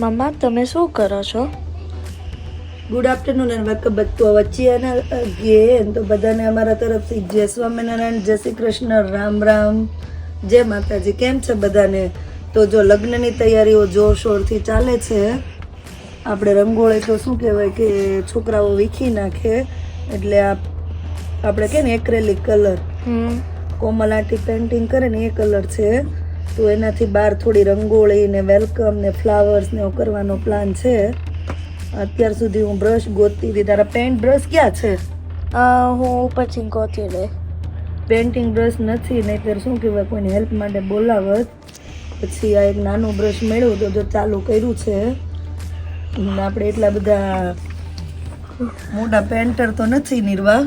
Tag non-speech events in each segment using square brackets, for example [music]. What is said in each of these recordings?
મમ્મા તમે શું કરો છો? ગુડ આફ્ટરનૂન અને welcome back to our channel again તો બધાને અમારા તરફથી જય સ્વામિનારાયણ જય શ્રી કૃષ્ણ રામ રામ. જય માતાજી કેમ છે બધાને? તો જો લગ્નની તૈયારીઓ જોરશોરથી ચાલે છે. આપણે રંગોળી તો શું કહેવાય કે છોકરાઓ વીખી નાખે એટલે આપ આપણે કે ને એક્રેલિક કલર કોમલ આટી પેન્ટિંગ કરે ને એ કલર છે. તો એનાથી બહાર થોડી રંગોળી ને વેલકમ ને ફ્લાવર્સ ને એવું કરવાનો પ્લાન છે. અત્યાર સુધી હું બ્રશ ગોતતી હતી. તારા પેન્ટ બ્રશ ક્યાં છે? અ, હું પછી ગોતી લે પેન્ટિંગ બ્રશ નથી નહીંતર શું કહેવાય કોઈને હેલ્પ માટે બોલાવત. પછી આ એક નાનું બ્રશ મેળવ્યું તો જો ચાલુ કર્યું છે. આપણે એટલા બધા મોટા પેન્ટર તો નથી નિર્વા.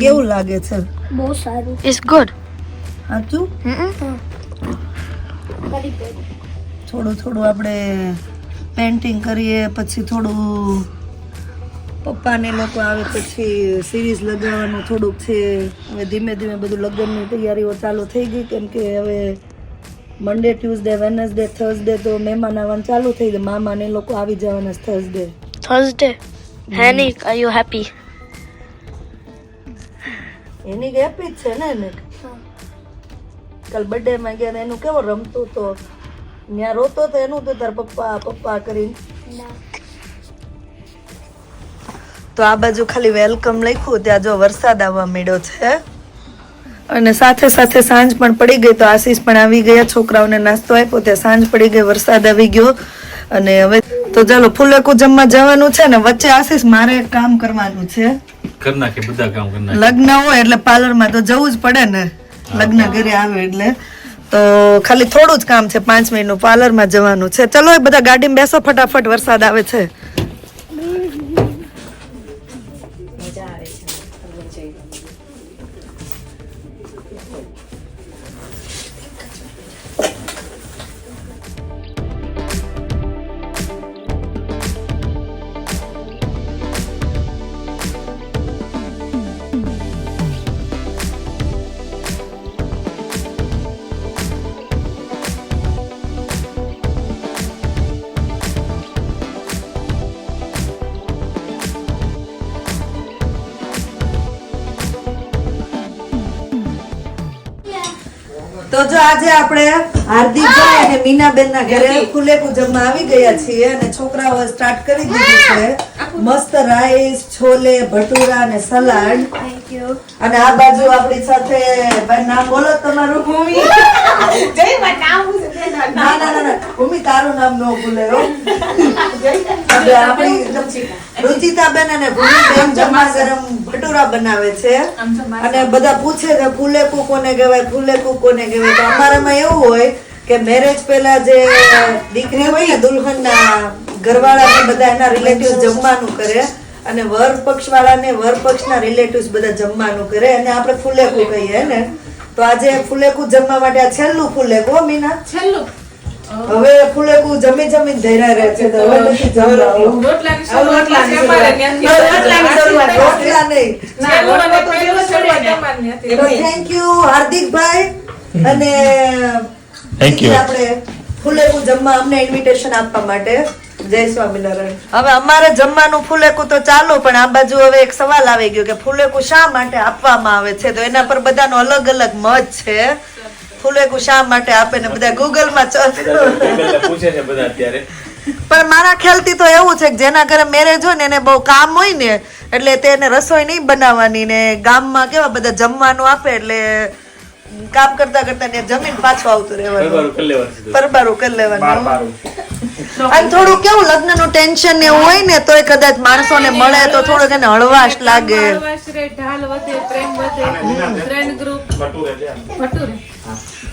કેવું લાગે છે? બહુ સારું. ઇટ્સ ગુડ સાચું થોડું થોડું આપણે પેન્ટિંગ કરીએ પછી થોડું પપ્પાને લોકો આવે પછી સિરીઝ લગાવવાનું થોડુંક છે. હવે ધીમે ધીમે બધું લગ્નની તૈયારીઓ ચાલુ થઈ ગઈ કેમ કે હવે મંડે ટ્યુઝડે વેનસડે થર્સડે તો મહેમાન આવવાનું ચાલુ થઈ ગયું. મામાને લોકો આવી જવાના થર્સડે થર્સડે હેનિક આર યુ હેપી એની હેપી જ છે ને એને કાલ બર્થડે માં ગયા ને એનું કેવો રમતો તો? ત્યાં રોતો તો એનું તો તાર પપ્પા પપ્પા કરીને. તો આ બાજુ ખાલી વેલકમ લખ્યું ત્યાં જો વરસાદ આવવા મળ્યો છે અને સાથે સાથે સાંજ પણ પડી ગઈ તો આશીષ પણ આવી ગયા છોકરાઓને નાસ્તો આપ્યો ત્યાં સાંજ પડી ગઈ વરસાદ આવી ગયો. અને હવે તો ચાલો ફૂલેકું જમવા જવાનું છે ને વચ્ચે આશીષ મારે કામ કરવાનું છે. કર નાખે બધા કામ કર નાખે. લગ્ન હોય એટલે પાર્લરમાં તો જવું જ પડે ને. લગ્ન ઘરે આવે એટલે. તો ખાલી થોડું જ કામ છે પાંચ મિનિટનું પાર્લરમાં જવાનું છે. ચલો એ બધા ગાડીમાં બેસો ફટાફટ વરસાદ આવે છે. તો જો આજે આપણે હાર્દિકભાઈ અને મીનાબેન ના ઘરે ફુલેકું જમવા આવી ગયા છીએ અને છોકરાઓ સ્ટાર્ટ કરી દીધું છે. મસ્ત રાઈસ છોલે ભટુરા અને સલાડ અને આ બાજુ આપણી સાથે નામ બોલો તમારું. ભૂમિ. ના ના ના ભૂમિ તારું નામ ન ભૂલે આપણી રુચિતા રુચિતાબેન અને ભૂમિબેન જમા ગરમ ભટુરા બનાવે છે. અને બધા પૂછે કે ફૂલે કોને કહેવાય ફૂલે કોને કહેવાય? તો અમારામાં એવું હોય કે મેરેજ પહેલા જે દીકરી હોય ને દુલ્હનના ઘરવાળા ને બધા એના રિલેટિવ જમવાનું કરે અને વર પક્ષ વાળાને વર પક્ષના રિલેટિવ્સ બધા જમવાનું કરે અને આપણે ફૂલેકું કહીએ ને? તો આજે ફૂલેકું જમવા માટે આ છેલ્લું ફૂલેકું મીના? છેલ્લું? હવે ફૂલેકું જમી જમીને ધૈર્યા રહે છે તો હવે નથી જમવાનું. રોટલાની શરૂઆત રોટલા નહીં. થેન્ક યુ હાર્દિકભાઈ. અને થેન્ક યુ આપણે ફૂલેકું જમવા અમને ઇન્વિટેશન આપવા માટે. જય સ્વામિનારાયણ. હવે અમારે જમવાનું ફૂલેકું તો ચાલુ પણ આ બાજુ હવે એક સવાલ આવી ગયો કે ફૂલેકું શા માટે આપવામાં આવે છે? તો એના પર બધાનો અલગ અલગ મત છે. ફૂલેકું શા માટે આપે ને બધા ગૂગલમાં પૂછે છે બધા અત્યારે. પણ મારા ખ્યાલથી તો એવું છે કે જેના ઘરે મેરેજ હોય ને એને બહુ કામ હોય ને એટલે તેને રસોઈ નહીં બનાવવાની ને ગામમાં કેવા બધા જમવાનું આપે એટલે કામ કરતા કરતા ને જમીન પાછું આવતું રહેવાનું. બરાબર કરી લેવાનું પરબારું કરી લેવાનું. [laughs] અને થોડું કેવું લગ્નનું ટેન્શન ને એવું હોય ને તોય કદાચ માણસોને મળે તો થોડુંક એને હળવાશ લાગે.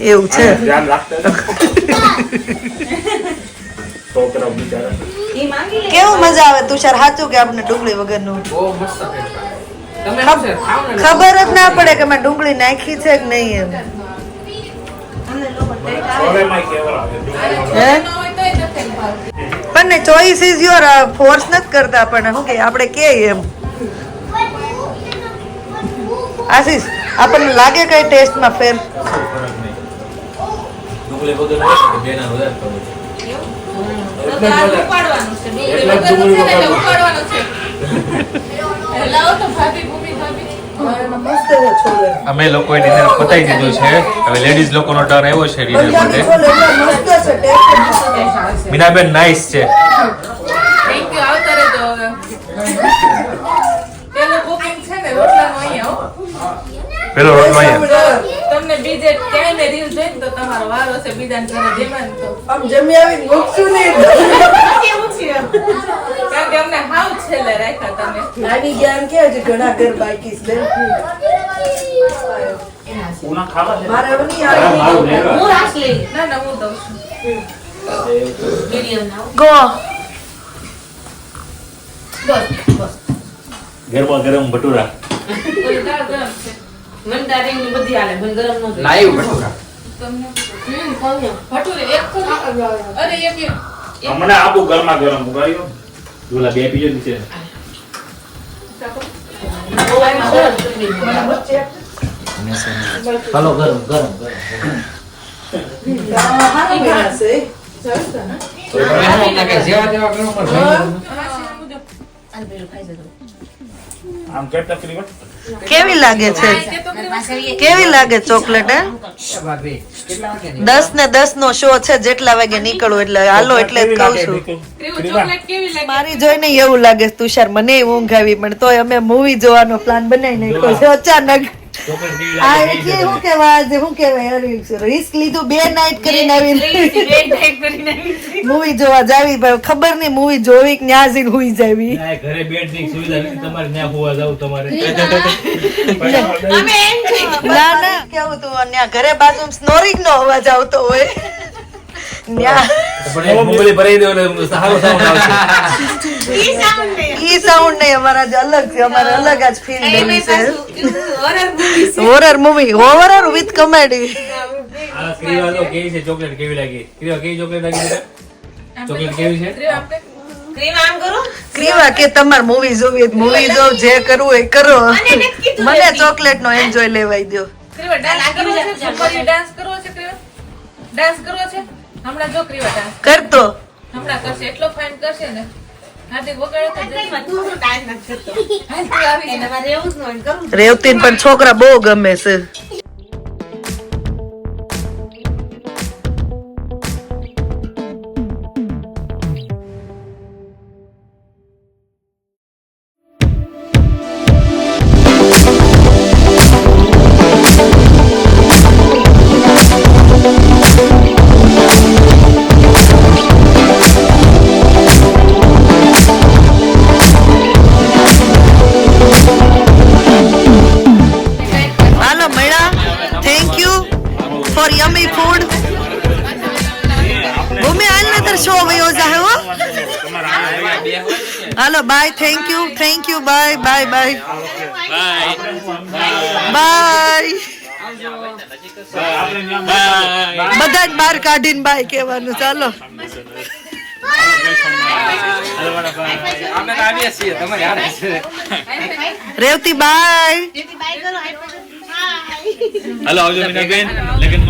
એવું છે. [laughs] કેવું મજા આવે? તુષાર સાચું કે આપણે ડુંગળી ખાવ ને ખબર જ ના પડે કે મેં ડુંગળી નાખી છે કે નહીં એમ. હે? પણ ચોઈસ ઇઝ યોર ફોર્સ નથી કરતા પણ શું કે આપણે કે એમ. આશીષ આપણને લાગે કઈ ટેસ્ટમાં ફેર? અમે લોકોએ ડિનર પતાવી દીધું છે. હવે લેડીઝ લોકોનો ટર્ન આવ્યો છે ડિનર માટે. મીનાબેન નાઈસ છે. થેન્ક યુ આવતા રહેજો હવે. પેલું બુકિંગ છે ને રોટલાનો અહીંયા પેલો રોટલો અહીંયા. તમને બીજે ને રીલ જોઈ તો તમારો વારો છે બીજાને ઘરે જેમાં તો. આમ જમી આવીને ભૂખશું નહીં. કેવું છે કારણ કે અમને હાવ છેલ્લે રાખ્યા તમે. નાની ગયા એમ કે હજી ઘણા ઘર બાકી છે. ઉના ખાવા છે. મારે હવે નહીં હા, આવે હું રાખ લઈ ના ના હું દઉં છું. બસ બસ ગરમ ભટુરા. લાઈવ ભટુરા. હમણાં આપું ગરમા ગરમ ઉગાડ્યો. ઓલા બે પીજો નીચે. હાલો ગરમ ગરમ ગરમ. કેવી લાગે છે? કેવી લાગે ચોકલેટ હે? ભાભી કેટલા વાગે દસ ને દસ નો શો છે જેટલા વાગે નીકળવું એટલે હાલો એટલે જ કહું છું. ક્રીમ ચોકલેટ કેવી લાગે? મારી જોઈને એવું લાગે તુષાર મને ઊંઘ આવી પણ તોય અમે મૂવી જોવાનો પ્લાન બનાવી નાખ્યો છે અચાનક. આ એટલે શું કહેવાય? આજે શું કહેવાય? રિસ્ક લીધું બે નાઈટ કરીને આવી મૂવી જોવા જાવી પણ ખબર નહીં મૂવી જોવી કે ન્યા જઈને હુઈ જાવી. ઘરે બેડની સુવિધા નથી તમારે ત્યાં હોવા જાવ તમારે. [laughs] ના ના. કેવું તું ન્યા ઘરે બાજુ સ્નોરિંગ નો અવાજ આવતો હોય. ઈ સાઉન્ડ નહીં અમારા જ અલગ છે અમારે અલગ જ ફીલ છે. Horror movie horror with comedy ક્રિવા તો કેવી છે ચોકલેટ કેવી લાગી? ક્રીવા કેવી ચોકલેટ લાગી ચોકલેટ કેવી છે? ક્રીમ આપણે ક્રીમ આમ કરો? ક્રીવા કે તમારે મૂવી જોવી મૂવી જો જે કરવું એ કરો. મને ચોકલેટ નો એન્જોય લેવાઈ દો ક્રીવા ડાન્સ કરવો છે ડાન્સ કરવો છે. ક્રીવા? ડાન્સ કરવો છે? હમણાં જો ક્રીવા ડાન્સ કરતો. હમણાં કરશે એટલો ફાઇન કરશે ને. રેવતી પણ છોકરા બહુ ગમે છે. ફોર યમી ફૂડ ભૂમિ હાલ નતર શો વયો જાહે હો હાલો bye thank you thank you bye bye bye bye બધા જ બહાર કાઢીને બાય કહેવાનું ચાલો. રેવતી બાય હેલો આવજો મીનાબેન. આવેલા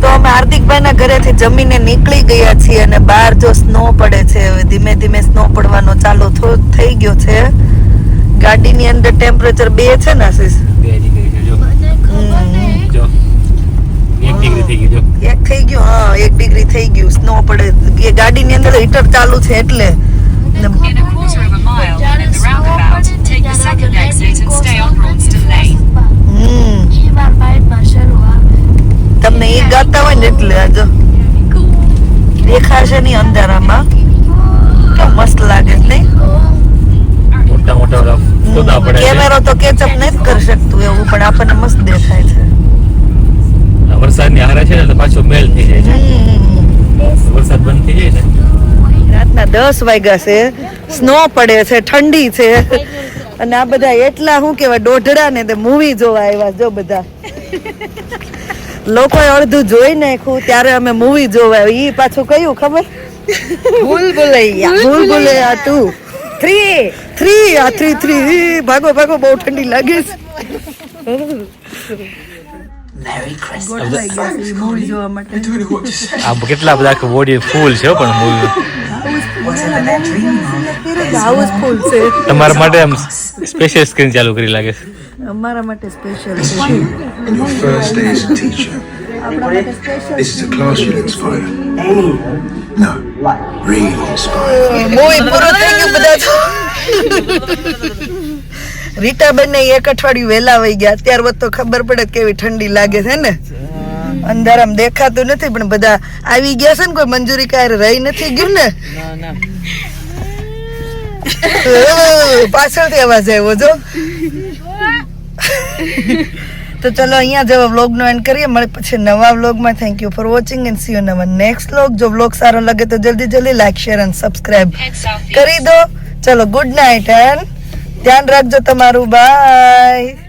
તો અમે હાર્દિકભાઈ ના ઘરેથી જમીને નીકળી ગયા છીએ અને બહાર જો સ્નો પડે છે હવે ધીમે ધીમે સ્નો પડવાનો ચાલુ થો- થઈ ગયો છે. ગાડીની અંદર ટેમ્પરેચર બે છે ને આશીષ? બે ડિગ્રી છે જો. જો. એક થઈ ગયું હા એક ડિગ્રી થઈ ગયું. સ્નો પડે એ ગાડીની અંદર હીટર ચાલુ છે એટલે. હમ. તમને એ ગાતા હોય ને એટલે આજો દેખાશે નહીં અંધારામાં. કેવું મસ્ત લાગે છે નહીં. મોટા મોટા ખોદા પડે કેમેરો તો કેચઅપ નથી કરી શકતું એવું પણ આપણને મસ્ત દેખાય છે. વરસાદની હારે છે ને તો પાછો મેલ થઈ જાય છે. વરસાદ બંધ થઈ જાય ને રાતના દસ વાગ્યા છે સ્નો પડે છે ઠંડી છે. અને આ બધા એટલા શું કેવાય દોઢડા ને તે મૂવી જોવા આવ્યા જો બધા. લોકોએ અડધું જોઈ નાખ્યું ત્યારે અમે મૂવી જોવા એ ઈ પાછું કયું ખબર? ભૂલ ભૂલૈયા. ભૂલ ભૂલૈયા. તું. થ્રી થ્રી આ થ્રી થ્રી ભાગો ભાગો બહુ ઠંડી લાગે છે. ગોઠવાઈ ગયા છે મૂવી જોવા માટે. આ કેટલા બધા બોડી ફૂલ છે હો પણ મૂવી તમારા માટે આમ સ્પેશિયલ સ્ક્રીન ચાલુ કરી લાગે છે. અમારા માટે સ્પેશિયલ છે. your first day as a teacher. This is a classroom inspired. No, really inspired. Movie પૂરું થઈ ગયું બધા રીતા બંને એક અઠવાડિયું વહેલા વહી ગયા. ત્યાર વખત તો ખબર પડે કે કેવી ઠંડી લાગે છે ને. અંધારામ દેખાતું નથી પણ બધા આવી ગયા છે ને કોઈ મંજૂરી કાંઈ રહી નથી ગયું ને. પાછળથી અવાજ આવ્યો જો. તો ચલો અહીંયા જેવો વ્લોગ નો એન્ડ કરીએ. મળે પછી નવા વ્લોગમાં thank you for watching and see you નવા નેક્સ્ટ વ્લોગ જો વ્લોગ સારો લાગે તો જલ્દી જલ્દી લાઈક શેર એન્ડ સબસ્ક્રાઇબ કરી દો. ચલો ગુડ નાઇટ એન્ડ ધ્યાન રાખજો તમારું. બાય